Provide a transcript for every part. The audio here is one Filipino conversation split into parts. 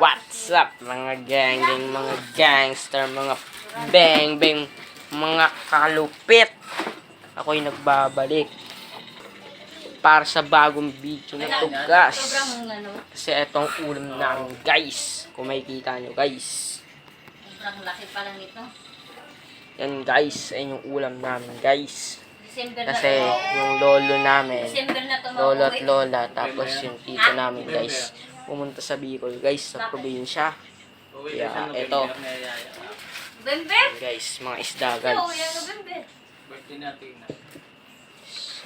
What's up mga gang gang, mga gangster, mga bang bang, mga kalupit. Ako'y nagbabalik para sa bagong video na to guys. Kasi etong ulam namin guys. Kung makikita nyo guys. sobrang laki pa lang nito. Yan guys, ayun yung ulam namin guys. Kasi yung lolo namin, lolo at lola, tapos yung tito namin guys, pumunta sa Bicol guys, sa probinsya. Kaya eto, November? guys, mga isda guys.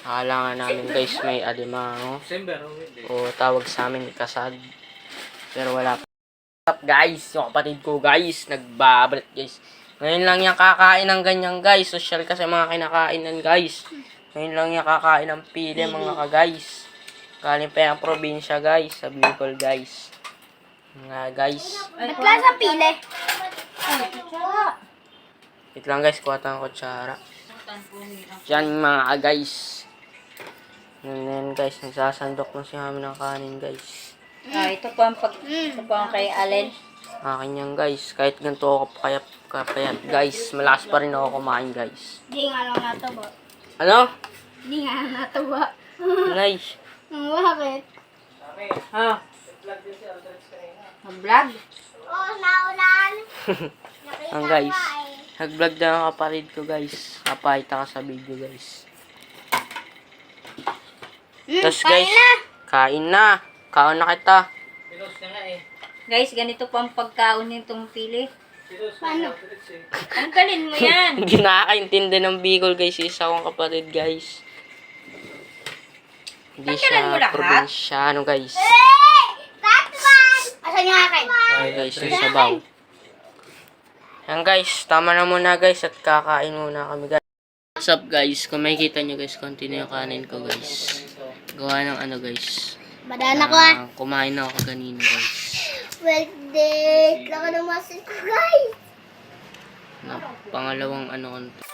Halangan namin guys, may alimango. O tawag sa amin kasag. Pero wala pa. What's up guys? Yung kapatid ko guys, nagbabalik guys. Ngayon lang yan kakain ng ganyan guys. Social kasi mga kinakainan guys. Ngayon lang yan kakain ng pili mga ka guys. Galing pa yung probinsya guys, sa Bicol guys. Nga guys. Ba't lasa pili? Wait lang guys, kuha tayong kutsara. Yan mga guys. Yan yan guys, nagsasandok na si namin ng kanin guys. Ah, ito po ang pag... Ito po ang kay Allen. Akin yan guys. Kahit ganito ako kapayat, kapayat guys. Malakas pa rin ako kumain guys. Di nga lang natuwa. Ano? Di nga natuwa. Nice. Bakit? Ha? Mag-vlog? Oh, naulan. Ang guys. Nag-vlog na ang kapatid ko guys. Kapahita ka sa video guys. Tapos guys, kain na. Kain na kita. Guys, ganito po ang pagkaon nitong pili. Paano? Tanggalin mo yan. Hindi nakakaintindi ng Bicol guys. Isa akong kapatid guys. Hindi siya probinsyano guys. Asan yung akin? Ay guys, yung sabaw. Yan guys, tama na muna guys at kakain muna kami guys. What's up guys? Kung makikita nyo guys, continue yung kanin ko guys. Gawa ng ano guys. Badana ko ah. Kumain na ako kanina guys. Birthday! Laka ng muscle ko guys! Na pangalawang ano ko.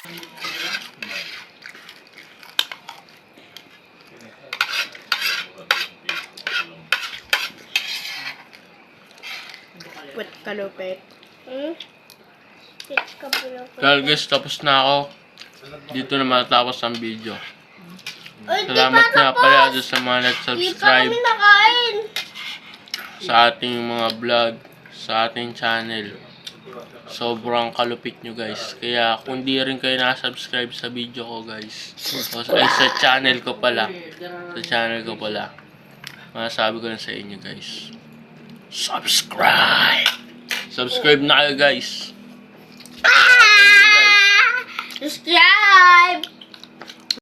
Put kalupit. Hmm? Well guys, tapos na ako. Dito na matapos ang video. Ay, Salamat nga pala doon sa mga nag-subscribe kami nakain! sa ating mga vlog, sa ating channel. Sobrang kalupit nyo guys. Kaya kung di rin kayo nakasubscribe sa video ko guys. Ay, sa channel ko pala. Sa channel ko pala. Masabi ko na sa inyo guys. Subscribe! Subscribe na kayo guys. Ah! Subscribe!